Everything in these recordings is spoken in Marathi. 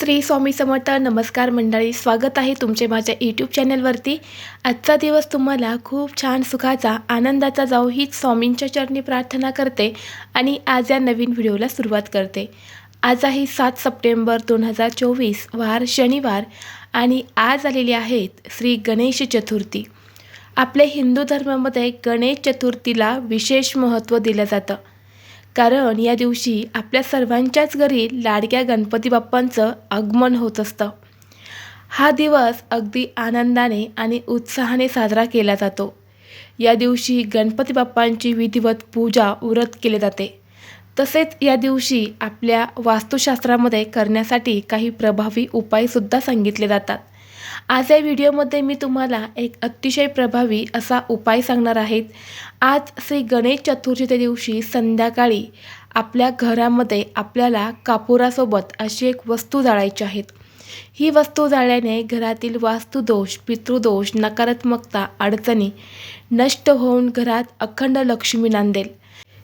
श्री स्वामी समर्थ नमस्कार मंडळी स्वागत आहे तुमचे माझ्या यूट्यूब चॅनलवरती आजचा दिवस तुम्हाला खूप छान सुखाचा आनंदाचा जाऊ हीच स्वामींच्या चरणी प्रार्थना करते आणि आज या नवीन व्हिडिओला सुरुवात करते. आज आहे सात सप्टेंबर दोन हजार चोवीस वार शनिवार आणि आज आलेली आहेत श्री गणेश चतुर्थी. आपल्या हिंदू धर्मामध्ये गणेश चतुर्थीला विशेष महत्त्व दिलं जातं. कारण या दिवशी आपल्या सर्वांच्याच घरी लाडक्या गणपती बाप्पांचं आगमन होत असतं. हा दिवस अगदी आनंदाने आणि उत्साहाने साजरा केला जातो. या दिवशी गणपती बाप्पांची विधिवत पूजा व्रत केली जाते. तसेच या दिवशी आपल्या वास्तुशास्त्रामध्ये करण्यासाठी काही प्रभावी उपायसुद्धा सांगितले जातात. आज या व्हिडिओमध्ये मी तुम्हाला एक अतिशय प्रभावी असा उपाय सांगणार आहेत आज श्री गणेश चतुर्थीच्या दिवशी संध्याकाळी आपल्या घरामध्ये आपल्याला कापुरासोबत अशी एक वस्तू जाळायची आहेत ही वस्तू जाळल्याने घरातील वास्तुदोष पितृदोष नकारात्मकता अडचणी नष्ट होऊन घरात अखंड लक्ष्मी नांदेल.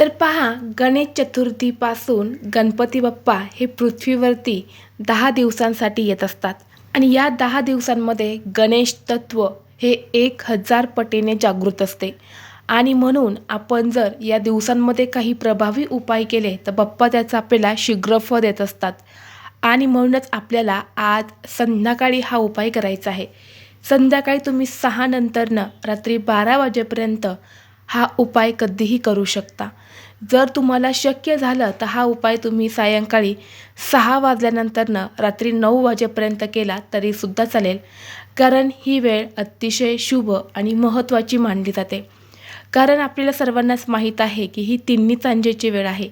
तर पहा गणेश चतुर्थीपासून गणपती बाप्पा हे पृथ्वीवरती दहा दिवसांसाठी येत असतात. आणि या दहा दिवसांमध्ये गणेश तत्व हे एक हजार पटीने जागृत असते. आणि म्हणून आपण जर या दिवसांमध्ये काही प्रभावी उपाय केले तर बाप्पा त्याचा आपल्याला शीघ्र फळ देत असतात. आणि म्हणूनच आपल्याला आज संध्याकाळी हा उपाय करायचा आहे. संध्याकाळी तुम्ही सहा नंतरनं रात्री बारा वाजेपर्यंत हा उपाय कधीही करू शकता. जर तुम्हाला शक्य झालं तर हा उपाय तुम्ही सायंकाळी सहा वाजल्यानंतरनं रात्री नऊ वाजेपर्यंत केला तरीसुद्धा चालेल. कारण ही वेळ अतिशय शुभ आणि महत्त्वाची मानली जाते. कारण आपल्याला सर्वांनाच माहीत आहे की ही तिन्ही सांजेची वेळ आहे.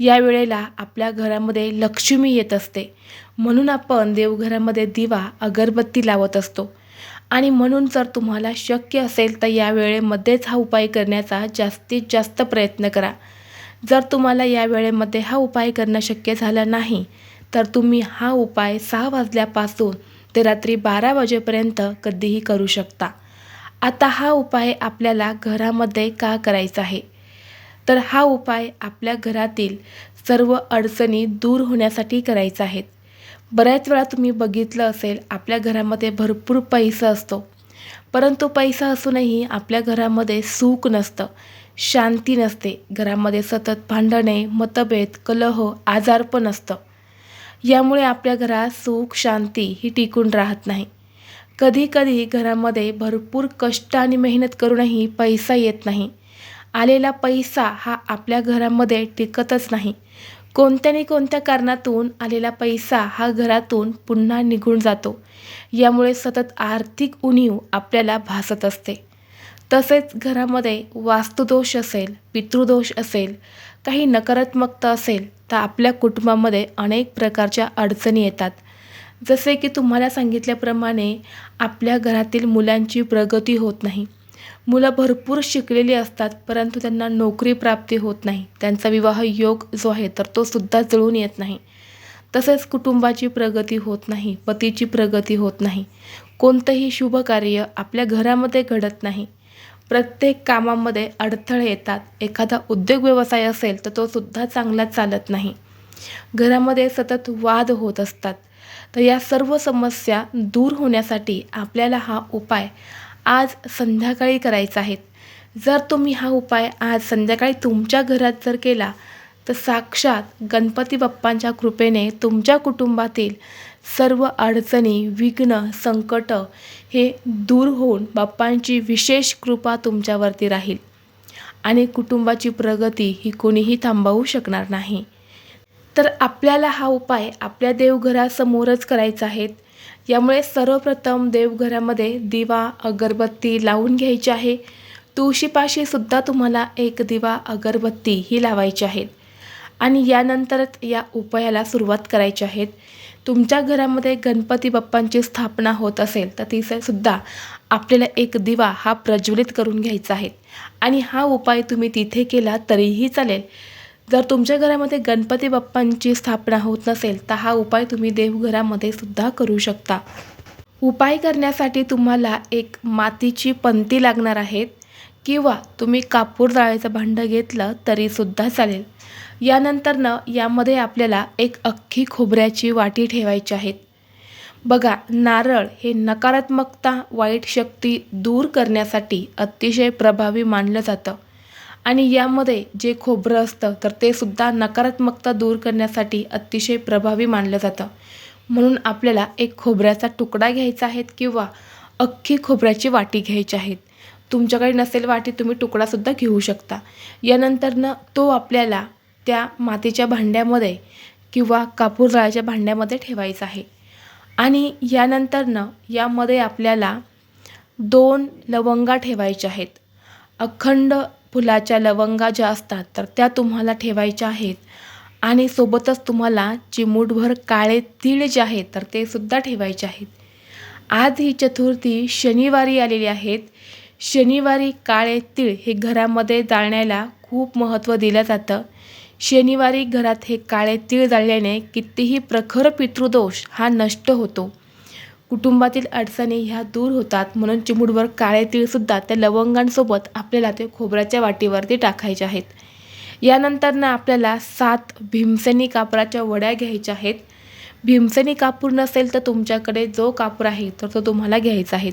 या वेळेला आपल्या घरामध्ये लक्ष्मी येत असते. म्हणून आपण देवघरामध्ये दिवा अगरबत्ती लावत असतो. आणि म्हणून जर तुम्हाला शक्य असेल तर या वेळेमध्येच हा उपाय करण्याचा जास्तीत जास्त प्रयत्न करा. जर तुम्हाला या वेळेमध्ये हा उपाय करणं शक्य झालं नाही तर तुम्ही हा उपाय सहा वाजल्यापासून ते रात्री बारा वाजेपर्यंत कधीही करू शकता. आता हा उपाय आपल्याला घरामध्ये का करायचा आहे? तर हा उपाय आपल्या घरातील सर्व अडचणी दूर होण्यासाठी करायचा आहेत बऱ्याच वेळा तुम्ही बघितलं असेल आपल्या घरामध्ये भरपूर पैसा असतो. परंतु पैसा असूनही आपल्या घरामध्ये सुख नसतं शांती नसते. घरामध्ये सतत भांडणे मतभेद कलह आजारपण असतं. यामुळे आपल्या घरात सुख शांती ही टिकून राहत नाही. कधीकधी घरामध्ये भरपूर कष्ट आणि मेहनत करूनही पैसा येत नाही. आलेला पैसा हा आपल्या घरामध्ये टिकतच नाही. कोणत्या ना कोणत्या कारणातून आलेला पैसा हा घरातून पुन्हा निघून जातो. यामुळे सतत आर्थिक उणीव आपल्याला भासत असते. तसेच घरामध्ये वास्तुदोष असेल पितृदोष असेल काही नकारात्मकता असेल तर आपल्या कुटुंबामध्ये अनेक प्रकारच्या अडचणी येतात. जसे की तुम्हाला सांगितल्याप्रमाणे आपल्या घरातील मुलांची प्रगती होत नाही. मुलं भरपूर शिकलेली असतात परंतु त्यांना नोकरी प्राप्ती होत नाही. त्यांचा विवाह योग जो आहे तर तो सुद्धा जुळून येत नाही. तसेच कुटुंबाची प्रगती होत नाही पतीची प्रगती होत नाही. कोणतंही शुभ कार्य आपल्या घरामध्ये घडत नाही. प्रत्येक कामामध्ये अडथळे येतात. एखादा उद्योग व्यवसाय असेल तर तो सुद्धा चांगला चालत नाही. घरामध्ये सतत वाद होत असतात. तर या सर्व समस्या दूर होण्यासाठी आपल्याला हा उपाय आज संध्याकाळी करायचा आहे. जर तुम्ही हा उपाय आज संध्याकाळी तुमच्या घरात जर केला तर साक्षात गणपती बाप्पांच्या कृपेने तुमच्या कुटुंबातील सर्व अडचणी विघ्न संकट हे दूर होऊन बाप्पांची विशेष कृपा तुमच्यावरती राहील आणि कुटुंबाची प्रगती ही कोणीही थांबवू शकणार नाही. तर आपल्याला हा उपाय आपल्या देवघरासमोरच करायचा आहे. यामुळे सर्वप्रथम देवघरामध्ये दिवा अगरबत्ती लावून घ्यायची आहे. तुळशीपाशीसुद्धा तुम्हाला एक दिवा अगरबत्ती ही लावायची आहेत. आणि यानंतरच या उपायाला सुरुवात करायची आहेत. तुमच्या घरामध्ये गणपती बाप्पांची स्थापना होत असेल तर तिथे सुद्धा आपल्याला एक दिवा हा प्रज्वलित करून घ्यायचा आहे. आणि हा उपाय तुम्ही तिथे केला तरीही चालेल. जर तुमच्या घरामध्ये गणपती बाप्पांची स्थापना होत नसेल तर हा उपाय तुम्ही देवघरामध्ये सुद्धा करू शकता. उपाय करण्यासाठी तुम्हाला एक मातीची पंती लागणार आहेत किंवा तुम्ही कापूर जाळायचं भांडं घेतलं तरीसुद्धा चालेल. यानंतरनं यामध्ये आपल्याला एक अख्खी खोबऱ्याची वाटी ठेवायची आहेत. बघा नारळ हे नकारात्मकता वाईट शक्ती दूर करण्यासाठी अतिशय प्रभावी मानलं जातं. आणि यामध्ये जे खोबरं असतं तर ते सुद्धा नकारात्मकता दूर करण्यासाठी अतिशय प्रभावी मानलं जातं. म्हणून आपल्याला एक खोबऱ्याचा तुकडा घ्यायचा आहे किंवा अख्खी खोबऱ्याची वाटी घ्यायची आहेत. तुमच्याकडे नसेल वाटी तुम्ही तुकडासुद्धा घेऊ शकता. यानंतरनं तो आपल्याला त्या मातीच्या भांड्यामध्ये किंवा कापूर जाळ्याच्या भांड्यामध्ये ठेवायचा आहे. आणि यानंतरनं यामध्ये आपल्याला दोन लवंगा ठेवायच्या आहेत. अखंड फुलाच्या लवंगा ज्या असतात तर त्या तुम्हाला ठेवायच्या आहेत. आणि सोबतच तुम्हाला चिमूटभर काळे तीळ जे आहेत तर ते सुद्धा ठेवायचे आहेत. आज ही चतुर्थी शनिवारी आलेली आहेत शनिवारी काळे तीळ हे घरामध्ये जाळण्याला खूप महत्त्व दिलं जातं. शनिवारी घरात हे काळे तीळ जाळल्याने कितीही प्रखर पितृदोष हा नष्ट होतो. कुटुंबातील अडचणी ह्या दूर होतात म्हणून चिमूटभर काळे तीळसुद्धा त्या लवंगांसोबत आपल्याला ते खोबऱ्याच्या वाटीवरती टाकायचे आहेत. यानंतरनं आपल्याला सात भीमसेनी कापराच्या वड्या घ्यायच्या आहेत. भीमसेनी कापूर नसेल तर तुमच्याकडे जो कापूर आहे तर तो तुम्हाला घ्यायचा आहे.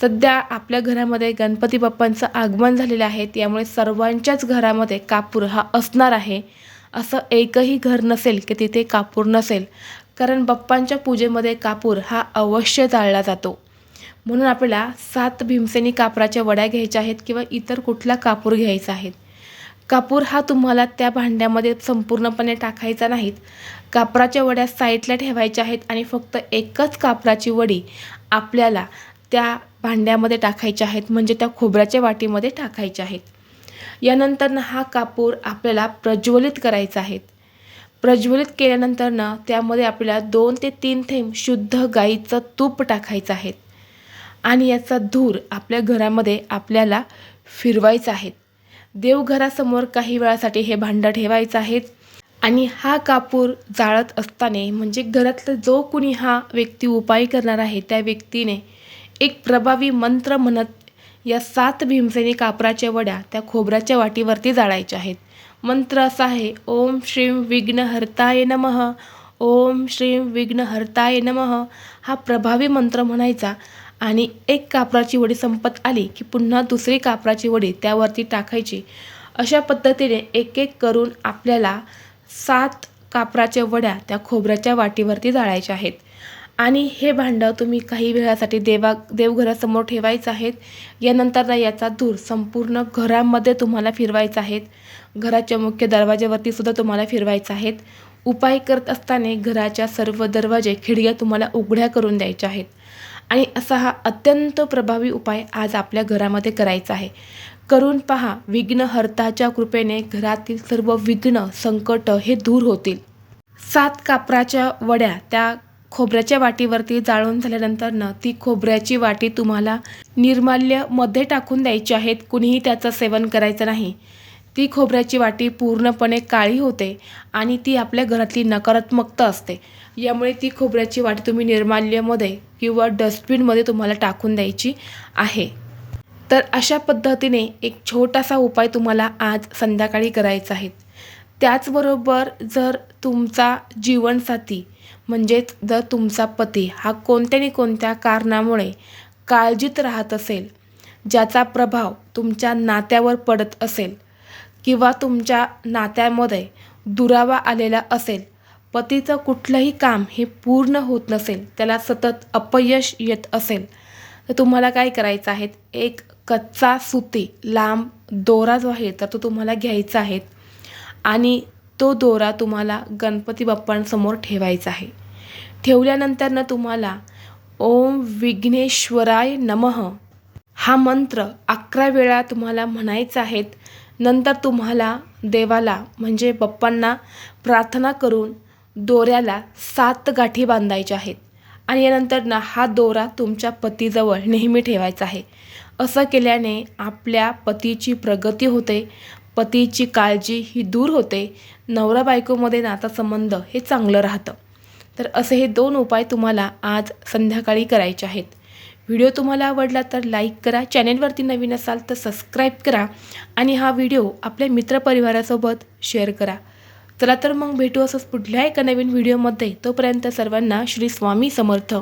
सध्या आपल्या घरामध्ये गणपती बाप्पांचं आगमन झालेलं आहे. त्यामुळे सर्वांच्याच घरामध्ये कापूर हा असणार आहे. असं एकही घर नसेल की तिथे कापूर नसेल. कारण बाप्पांच्या पूजेमध्ये कापूर हा अवश्य जाळला जातो. म्हणून आपल्याला सात भीमसेनी कापराच्या वड्या घ्यायच्या आहेत किंवा इतर कुठला कापूर घ्यायचा आहे. कापूर हा तुम्हाला त्या भांड्यामध्ये संपूर्णपणे टाकायचा नाहीत. कापराच्या वड्या साईडला ठेवायच्या आहेत आणि फक्त एकच कापराची वडी आपल्याला त्या भांड्यामध्ये टाकायच्या आहेत म्हणजे त्या खोबऱ्याच्या वाटीमध्ये टाकायच्या आहेत. यानंतरनं हा कापूर आपल्याला प्रज्वलित करायचा आहे. प्रज्वलित केल्यानंतरनं त्यामध्ये आपल्याला दोन ते तीन थेंब शुद्ध गाईचं तूप टाकायचं आहे. आणि याचा धूर आपल्या घरामध्ये आपल्याला फिरवायचा आहे. देवघरासमोर काही वेळासाठी हे भांडं ठेवायचं आहे. आणि हा कापूर जाळत असताना म्हणजे घरातला जो कुणी हा व्यक्ती उपाय करणार आहे त्या व्यक्तीने एक प्रभावी मंत्र म्हणत या सात भीमसेनी कापराच्या वड्या त्या खोबऱ्याच्या वाटीवरती जाळायच्या आहेत. मंत्र असा आहे ओम श्रीम विघ्नहर्ताय नमः ओम श्रीम विघ्नहर्ताय नमः. हा प्रभावी मंत्र म्हणायचा आणि एक कापराची वडी संपत आली की पुन्हा दुसरी कापराची वडी त्यावरती टाकायची. अशा पद्धतीने एक एक करून आपल्याला सात कापराच्या वड्या त्या खोबऱ्याच्या वाटीवरती जाळायच्या आहेत. आणि हे भांडं तुम्ही काही वेळासाठी देवा देवघरासमोर ठेवायचं आहेत. यानंतर याचा धूर संपूर्ण घरामध्ये तुम्हाला फिरवायचा आहेत. घराच्या मुख्य दरवाज्यावरती सुद्धा तुम्हाला फिरवायचं आहेत. उपाय करत असताना घराच्या सर्व दरवाजे खिडक्या तुम्हाला उघड्या करून द्यायच्या आहेत. आणि असा हा अत्यंत प्रभावी उपाय आज आपल्या घरामध्ये करायचा आहे. करून पहा विघ्नहर्ताच्या कृपेने घरातील सर्व विघ्न संकट हे दूर होतील. सात कापराच्या वड्या त्या खोबऱ्याच्या वाटीवरती जाळून झाल्यानंतरनं ती खोबऱ्याची वाटी तुम्हाला निर्माल्यमध्ये टाकून द्यायची आहेत. कुणीही त्याचं सेवन करायचं नाही. ती खोबऱ्याची वाटी पूर्णपणे काळी होते आणि ती आपल्या घरातली नकारात्मकता असते. यामुळे ती खोबऱ्याची वाटी तुम्ही निर्माल्यमध्ये किंवा डस्टबिनमध्ये तुम्हाला टाकून द्यायची आहे. तर अशा पद्धतीने एक छोटासा उपाय तुम्हाला आज संध्याकाळी करायचा आहे. त्याचबरोबर जर तुमचा जीवनसाथी म्हणजेच जर तुमचा पती हा कोणत्या कोणत्या कारणामुळे काळजीत राहत असेल ज्याचा प्रभाव तुमच्या नात्यावर पडत असेल किंवा तुमच्या नात्यामध्ये दुरावा आलेला असेल पतीचं कुठलंही काम हे पूर्ण होत नसेल त्याला सतत अपयश येत असेल तर तुम्हाला काय करायचं आहे? एक कच्चा सुती लांब दोरा जो आहे तर तो तुम्हाला घ्यायचा आहे. आणि तो दोरा तुम्हाला गणपती बाप्पांसमोर ठेवायचा आहे. ठेवल्यानंतरनं तुम्हाला ओम विघ्नेश्वराय नमः हा मंत्र अकरा वेळा तुम्हाला म्हणायचा आहेत. नंतर तुम्हाला देवाला म्हणजे बाप्पांना प्रार्थना करून दोऱ्याला सात गाठी बांधायच्या आहेत. आणि यानंतर ना हा दोरा तुमच्या पतीजवळ नेहमी ठेवायचा आहे. असं केल्याने आपल्या पतीची प्रगती होते. पतीची काळजी ही दूर होते नवरा बायकोमध्ये नातासंबंध हे चांगलं राहतं. तर असे हे दोन उपाय तुम्हाला आज संध्याकाळी करायचे आहेत. व्हिडिओ तुम्हाला आवडला तर लाईक करा चॅनेलवरती नवीन असाल तर सबस्क्राईब करा आणि हा व्हिडिओ आपल्या मित्रपरिवारासोबत शेअर करा. चला तर मग भेटू असंच पुढल्या एका नवीन व्हिडिओमध्ये. तोपर्यंत सर्वांना श्री स्वामी समर्थ.